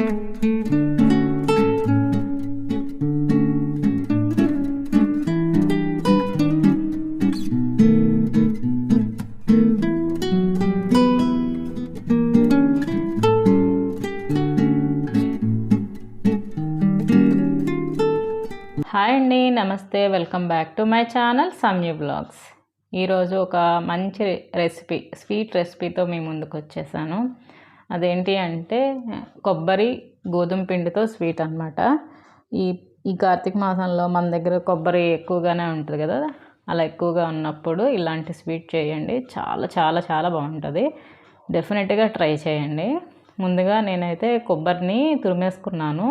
Hi అండి నమస్తే welcome back to my channel Samyu vlogs ఈరోజు ఒక మంచి రెసిపీ స్వీట్ రెసిపీతో మీ ముందుకు వచ్చేసాను. అదేంటి అంటే కొబ్బరి గోధుమ పిండితో స్వీట్ అనమాట ఈ ఈ కార్తీక మాసంలో మన దగ్గర కొబ్బరి ఎక్కువగానే ఉంటుంది కదా. అలా ఎక్కువగా ఉన్నప్పుడు ఇలాంటి స్వీట్ చేయండి. చాలా చాలా చాలా బాగుంటుంది. డెఫినెట్గా ట్రై చేయండి. ముందుగా నేనైతే కొబ్బరిని తురిమేసుకున్నాను.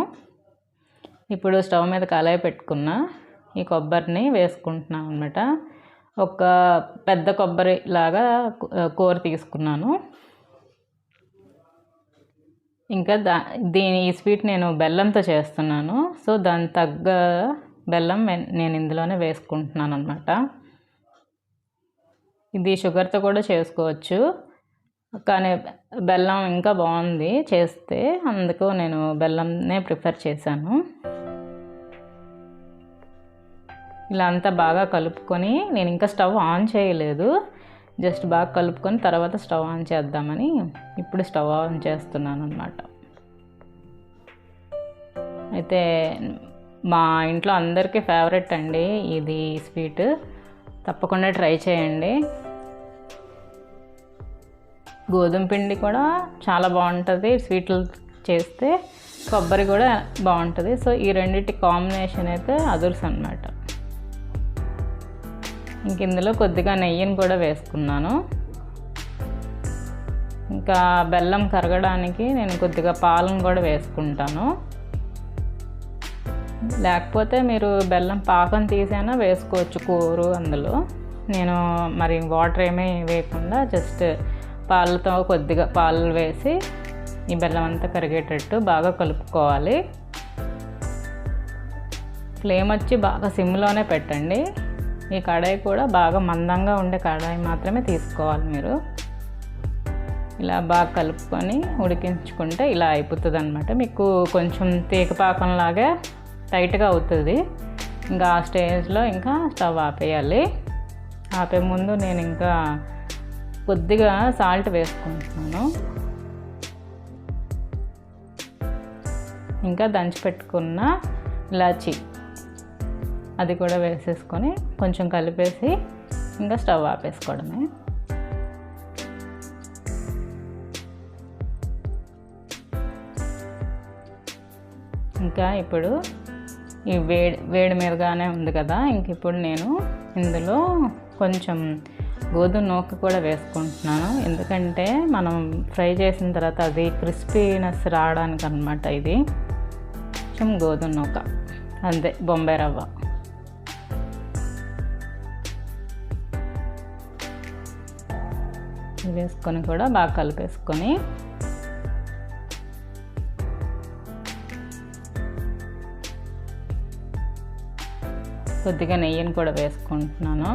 ఇప్పుడు స్టవ్ మీద కళాయి పెట్టుకున్న. ఈ కొబ్బరిని వేసుకుంటున్నాను అనమాట ఒక పెద్ద కొబ్బరి లాగా కూర తీసుకున్నాను. ఇంకా దా దీని ఈ స్వీట్ నేను బెల్లంతో చేస్తున్నాను. సో దాని తగ్గ బెల్లం నేను ఇందులోనే వేసుకుంటున్నాను అనమాట ఇది షుగర్తో కూడా చేసుకోవచ్చు. కానీ బెల్లం ఇంకా బాగుంది చేస్తే అందుకు నేను బెల్లంనే ప్రిఫర్ చేశాను. ఇలా అంతా బాగా కలుపుకొని నేను ఇంకా స్టవ్ ఆన్ చేయలేదు. జస్ట్ బాగా కలుపుకొని తర్వాత స్టవ్ ఆన్ చేద్దామని ఇప్పుడు స్టవ్ ఆన్ చేస్తున్నాను అనమాట అయితే మా ఇంట్లో అందరికీ ఫేవరెట్ అండి ఇది స్వీట్. తప్పకుండా ట్రై చేయండి. గోధుమ పిండి కూడా చాలా బాగుంటుంది. స్వీట్లు చేస్తే కొబ్బరి కూడా బాగుంటుంది. సో ఈ రెండింటి కాంబినేషన్ అయితే అదుర్స్ అనమాట ఇంక ఇందులో కొద్దిగా నెయ్యిని కూడా వేసుకున్నాను. ఇంకా బెల్లం కరగడానికి నేను కొద్దిగా పాలను కూడా వేసుకుంటాను. లేకపోతే మీరు బెల్లం పాకం తీసైనా వేసుకోవచ్చు కూరు అందులో. నేను మరి వాటర్ ఏమీ వేయకుండా జస్ట్ పాలతో కొద్దిగా పాలు వేసి ఈ బెల్లం అంతా కరిగేటట్టు బాగా కలుపుకోవాలి. ఫ్లేమ్ వచ్చి బాగా సిమ్లోనే పెట్టండి. ఈ కడాయి కూడా బాగా మందంగా ఉండే కడాయి మాత్రమే తీసుకోవాలి మీరు. ఇలా బాగా కలుపుకొని ఉడికించుకుంటే ఇలా అయిపోతుంది అనమాట మీకు కొంచెం తీగపాకంలాగా టైట్గా అవుతుంది. ఇంకా ఆ స్టేజ్లో ఇంకా స్టవ్ ఆపేయాలి. ఆపే ముందు నేను ఇంకా కొద్దిగా సాల్ట్ వేసుకుంటున్నాను. ఇంకా దంచి పెట్టుకున్న ఇలాచీ అది కూడా వేసేసుకొని కొంచెం కలిపేసి ఇంకా స్టవ్ ఆపేసుకోవడమే. ఇంకా ఇప్పుడు ఈ వేడి వేడి మీదగానే ఉంది కదా ఇంక ఇప్పుడు నేను ఇందులో కొంచెం గోధుమ నూక కూడా వేసుకుంటున్నాను. ఎందుకంటే మనం ఫ్రై చేసిన తర్వాత అది క్రిస్పీనెస్ రావడానికి అనమాట ఇది. కొంచెం గోధుమ నూక. అంతే బొంబాయి రవ్వ. వేసుకొని కూడా బాగా కలిపేసుకొని కొద్దిగా నెయ్యిని కూడా వేసుకుంటున్నాను.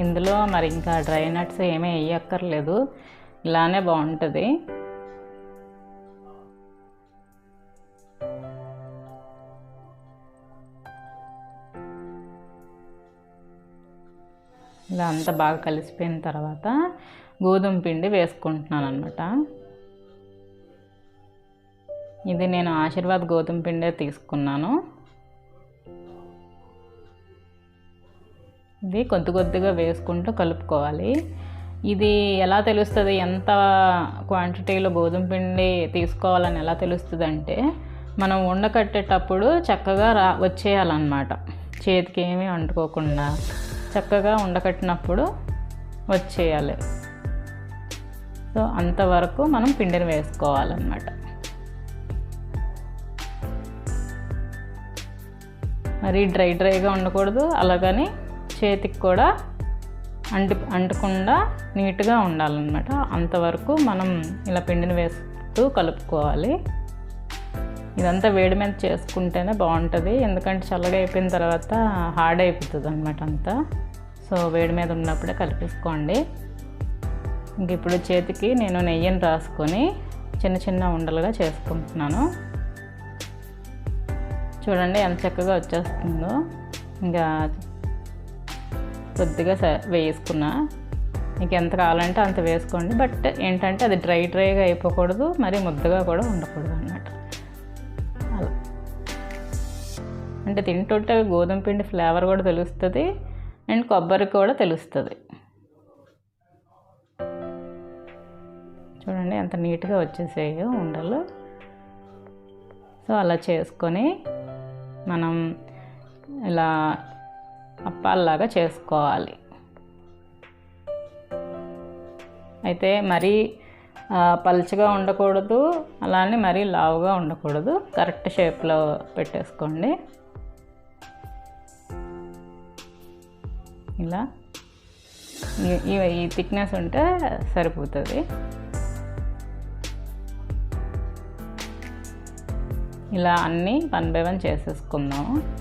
ఇందులో మరి ఇంకా డ్రై నట్స్ ఏమీ వేయక్కర్లేదు. ఇలానే బాగుంటుంది. ఇలా అంతా బాగా కలిసిపోయిన తర్వాత గోధుమ పిండి వేసుకుంటున్నాను అనమాట ఇది నేను ఆశీర్వాద్ గోధుమ పిండే తీసుకున్నాను. ఇది కొద్ది కొద్దిగా వేసుకుంటూ కలుపుకోవాలి. ఇది ఎలా తెలుస్తుంది? ఎంత క్వాంటిటీలో గోధుమ పిండి తీసుకోవాలని ఎలా తెలుస్తుంది అంటే మనం ఉండకట్టేటప్పుడు చక్కగా రా వచ్చేయాలన్నమాట. చేతికి ఏమీ అంటుకోకుండా చక్కగా ఉండకట్టినప్పుడు వచ్చేయాలి. సో అంతవరకు మనం పిండిని వేసుకోవాలన్నమాట. మరి డ్రై డ్రైగా ఉండకూడదు అలాగని చేతికి కూడా అంటు అంటకుండా నీట్గా ఉండాలన్నమాట. అంతవరకు మనం ఇలా పిండిని వేస్తూ కలుపుకోవాలి. ఇదంతా వేడి మీద చేసుకుంటేనే బాగుంటుంది. ఎందుకంటే చల్లగా అయిపోయిన తర్వాత హార్డ్ అయిపోతుంది అనమాట అంతా. సో వేడి మీద ఉన్నప్పుడే కలిపేసుకోండి. ఇంక ఇప్పుడు చేతికి నేను నెయ్యిని రాసుకొని చిన్న చిన్న ఉండలుగా చేసుకుంటున్నాను. చూడండి ఎంత చక్కగా వచ్చేస్తుందో. ఇంకా కొద్దిగా స వేసుకున్నా. మీకు ఎంత కావాలంటే అంత వేసుకోండి. బట్ ఏంటంటే అది డ్రై డ్రైగా అయిపోకూడదు. మరి ముద్దగా కూడా ఉండకూడదు అన్నమాట. అలా. అంటే తింటుంటే గోధుమ పిండి ఫ్లేవర్ కూడా తెలుస్తుంది. అండ్ కొబ్బరి కూడా తెలుస్తుంది. చూడండి ఎంత నీట్గా వచ్చేసాయో ఉండలు. సో అలా చేసుకొని మనం ఇలా అప్పాల్లాగా చేసుకోవాలి. అయితే మరీ పలుచగా ఉండకూడదు అలానే మరీ లావుగా ఉండకూడదు. కరెక్ట్ షేప్లో పెట్టేసుకోండి. ఇలా. ఈ- ఈ ఈ థిక్నెస్ ఉంటే సరిపోతుంది. ఇలా అన్నీ వన్ బై వన్ చేసేసుకుందాం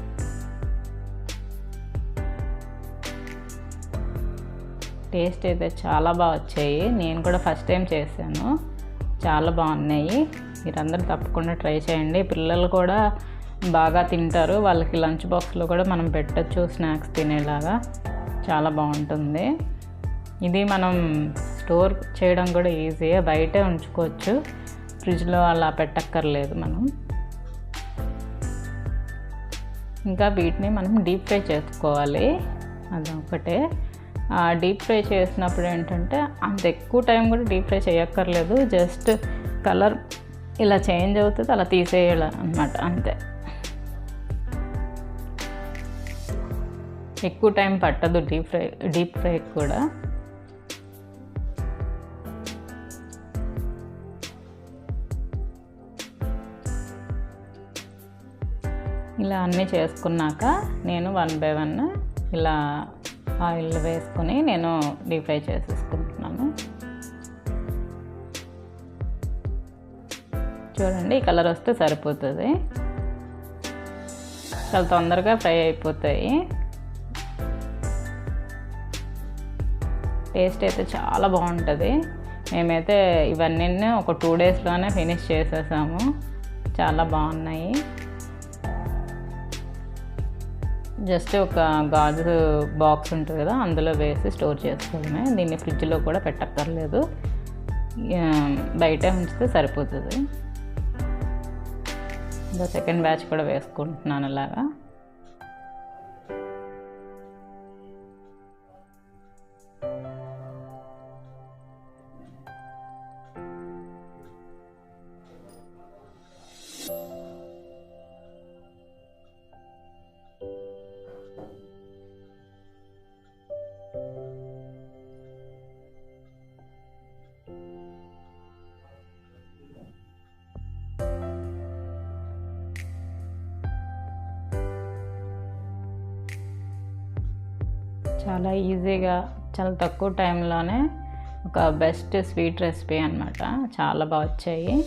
టేస్ట్ అయితే చాలా బాగా వచ్చాయి. నేను కూడా ఫస్ట్ టైం చేశాను. చాలా బాగున్నాయి. మీరందరూ తప్పకుండా ట్రై చేయండి. పిల్లలు కూడా బాగా తింటారు. వాళ్ళకి లంచ్ బాక్స్లో కూడా మనం పెట్టచ్చు స్నాక్స్ తినేలాగా. చాలా బాగుంటుంది. ఇది మనం స్టోర్ చేయడం కూడా ఈజీయే బయటే ఉంచుకోవచ్చు. ఫ్రిడ్జ్లో అలా పెట్టక్కర్లేదు మనం. ఇంకా వీటిని మనం డీప్ ఫ్రై చేసుకోవాలి. అదొకటే డీప్ ఫ్రై చేసినప్పుడు ఏంటంటే అంత ఎక్కువ టైం కూడా డీప్ ఫ్రై చేయక్కర్లేదు. జస్ట్ కలర్ ఇలా చేంజ్ అవుతుంది అలా తీసేయాలి అనమాట అంతే. ఎక్కువ టైం పట్టదు డీప్ ఫ్రై డీప్ ఫ్రై కూడా. ఇలా అన్నీ చేసుకున్నాక నేను వన్ బై వన్ ఇలా ఆయిల్ వేసుకొని నేను డీప్ ఫ్రై చేసేసుకుంటున్నాను. చూడండి ఈ కలర్ వస్తే సరిపోతుంది. చాలా తొందరగా ఫ్రై అయిపోతాయి. టేస్ట్ అయితే చాలా బాగుంటుంది. మేమైతే ఇవన్నీ ఒక టూ డేస్లోనే ఫినిష్ చేసేసాము. చాలా బాగున్నాయి. జస్ట్ ఒక గాజు బాక్స్ ఉంటుంది కదా అందులో వేసి స్టోర్ చేసుకోవడమే. దీన్ని ఫ్రిడ్జ్లో కూడా పెట్టక్కర్లేదు. బయట ఉంచితే సరిపోతుంది. ఇంకా సెకండ్ బ్యాచ్ కూడా వేసుకుంటున్నాను అలాగా. చాలా ఈజీగా చాలా తక్కువ టైంలోనే ఒక బెస్ట్ స్వీట్ రెసిపీ అనమాట చాలా బాగా వచ్చాయి.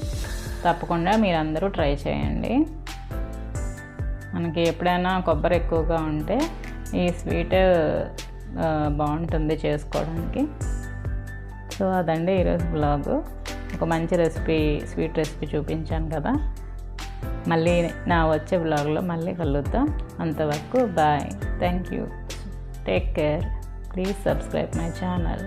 తప్పకుండా మీరందరూ ట్రై చేయండి. మనకి ఎప్పుడైనా కొబ్బరి ఎక్కువగా ఉంటే ఈ స్వీట్ బాగుంటుంది చేసుకోవడానికి. సో అదండి ఈరోజు బ్లాగ్. ఒక మంచి రెసిపీ స్వీట్ రెసిపీ చూపించాను కదా. మళ్ళీ నా వచ్చే బ్లాగ్లో మళ్ళీ కలుద్దాం. అంతవరకు bye. Thank you. Take care please subscribe my channel